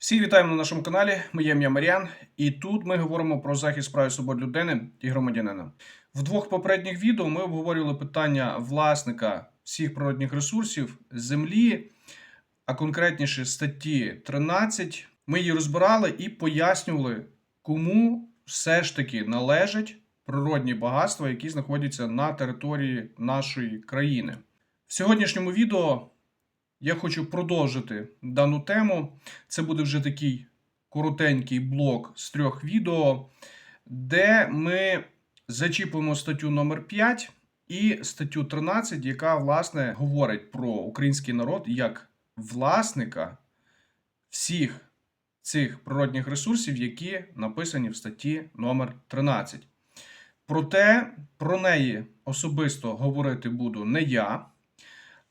Всіх вітаємо на нашому каналі. Моє ім'я Маріан, і тут ми говоримо про захист прав і свобод людини і громадянина. В двох попередніх відео ми обговорювали питання власника всіх природних ресурсів землі, а конкретніше статті 13. Ми її розбирали і пояснювали, кому все ж таки належать природні багатства, які знаходяться на території нашої країни. В сьогоднішньому відео я хочу продовжити дану тему. Це буде вже такий коротенький блок з трьох відео, де ми зачіпимо статтю номер 5 і статтю 13, яка власне говорить про український народ як власника всіх цих природних ресурсів, які написані в статті номер 13. Проте про неї особисто говорити буду не я.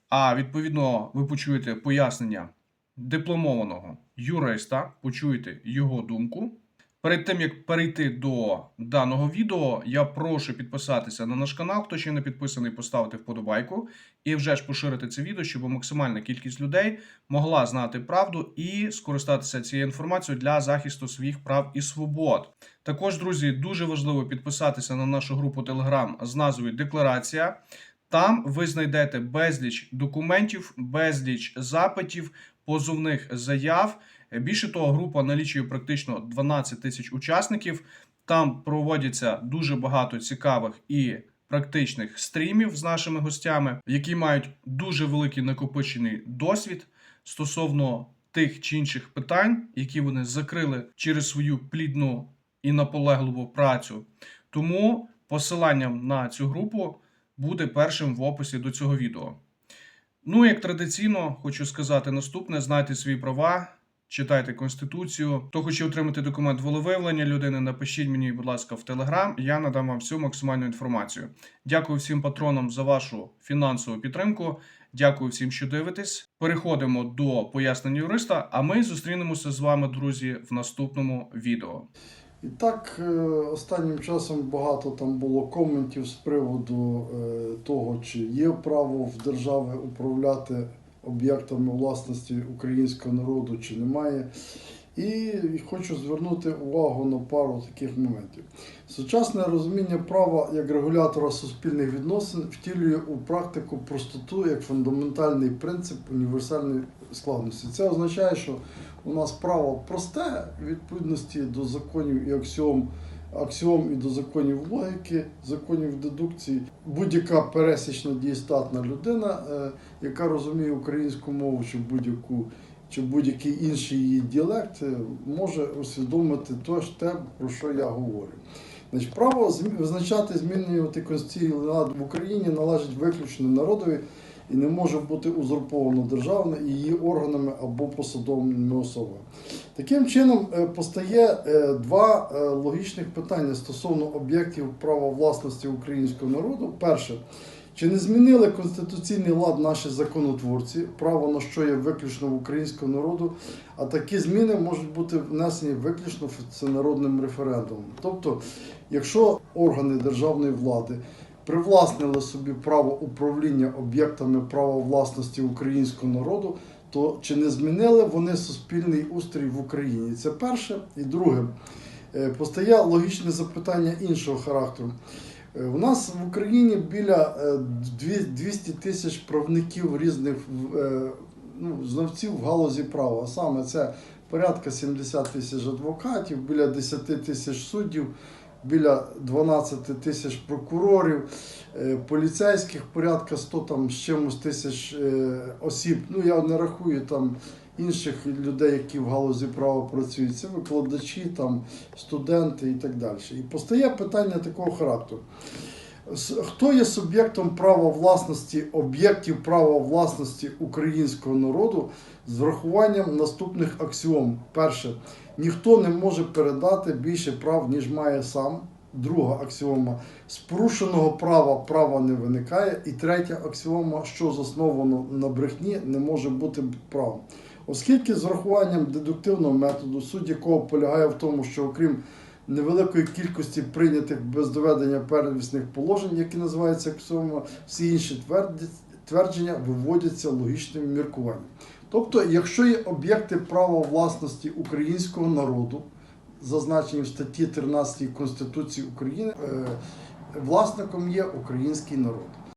А відповідно, ви почуєте пояснення дипломованого юриста, почуєте його думку. Перед тим як перейти до даного відео, я прошу підписатися на наш канал. Хто ще не підписаний, поставити вподобайку і вже ж поширити це відео, щоб максимальна кількість людей могла знати правду і скористатися цією інформацією для захисту своїх прав і свобод. Також, друзі, дуже важливо підписатися на нашу групу Telegram з назвою Декларація. Там ви знайдете безліч документів, безліч запитів, позовних заяв. Більше того, група налічує практично 12 тисяч учасників. Там проводяться дуже багато цікавих і практичних стрімів з нашими гостями, які мають дуже великий накопичений досвід стосовно тих чи інших питань, які вони закрили через свою плідну і наполегливу працю. Тому посиланням на цю групу буде першим в описі до цього відео. Ну, як традиційно, хочу сказати наступне: знайте свої права, читайте Конституцію. Хто хоче отримати документ волевиявлення людини, напишіть мені, будь ласка, в Телеграм. Я надам вам всю максимальну інформацію. Дякую всім патронам за вашу фінансову підтримку. Дякую всім, що дивитесь. Переходимо до пояснення юриста. А ми зустрінемося з вами, друзі, в наступному відео. І так, е, останнім часом багато там було коментів з приводу е, того, чи є право в держави управляти об'єктами власності українського народу, чи немає. І хочу звернути увагу на пару таких моментів. Сучасне розуміння права як регулятора суспільних відносин втілює у практику простоту як фундаментальний принцип універсальної складності. Це означає, що у нас право просте в відповідності до законів і аксіом, аксіом і до законів логіки, законів дедукції. Будь-яка пересічна дієстатна людина, е, яка розуміє українську мову чи будь-яку чи будь-який інший її діалект, може усвідомити те, про що я говорю. Значить, право визначати, змінювати конституційний лад в Україні належить виключно народові і не може бути узурповано державою і її органами або посадовими особами. Таким чином е, постає е, два е, логічних питання стосовно об'єктів права власності українського народу. Перше, чи не змінили конституційний лад наші законотворці, право на що є виключно в українського народу, а такі зміни можуть бути внесені виключно всенародним референдумом. Тобто, якщо органи державної влади привласнили собі право управління об'єктами права власності українського народу, то чи не змінили вони суспільний устрій в Україні? Це перше. І друге, Е, постає логічне запитання іншого характеру. Е, У нас в Україні біля е, дві- 200 тисяч правників різних е, ну, знавців в галузі права. Саме це порядка 70 тисяч адвокатів, біля 10 тисяч суддів, біля 12 тисяч прокурорів, е, поліцейських порядка 100 там з чимось тисяч е, осіб. Ну я не рахую там інших людей, які в галузі права працюють. Це викладачі, там студенти і так далі. І постає питання такого характеру. Хто є суб'єктом права власності, об'єктів права власності українського народу з врахуванням наступних аксіом? Перше, ніхто не може передати більше прав, ніж має сам. Друга аксіома з порушеного права права не виникає. І третя аксіома, що засновано на брехні, не може бути правом. Оскільки з врахуванням дедуктивного методу, суть якого полягає в тому, що окрім невеликої кількості прийнятих без доведення первісних положень, які називаються аксіома, всі інші твердження виводяться логічним міркуванням. Тобто, якщо є об'єкти права власності українського народу, зазначені в статті 13 Конституції України, е, власником є український народ.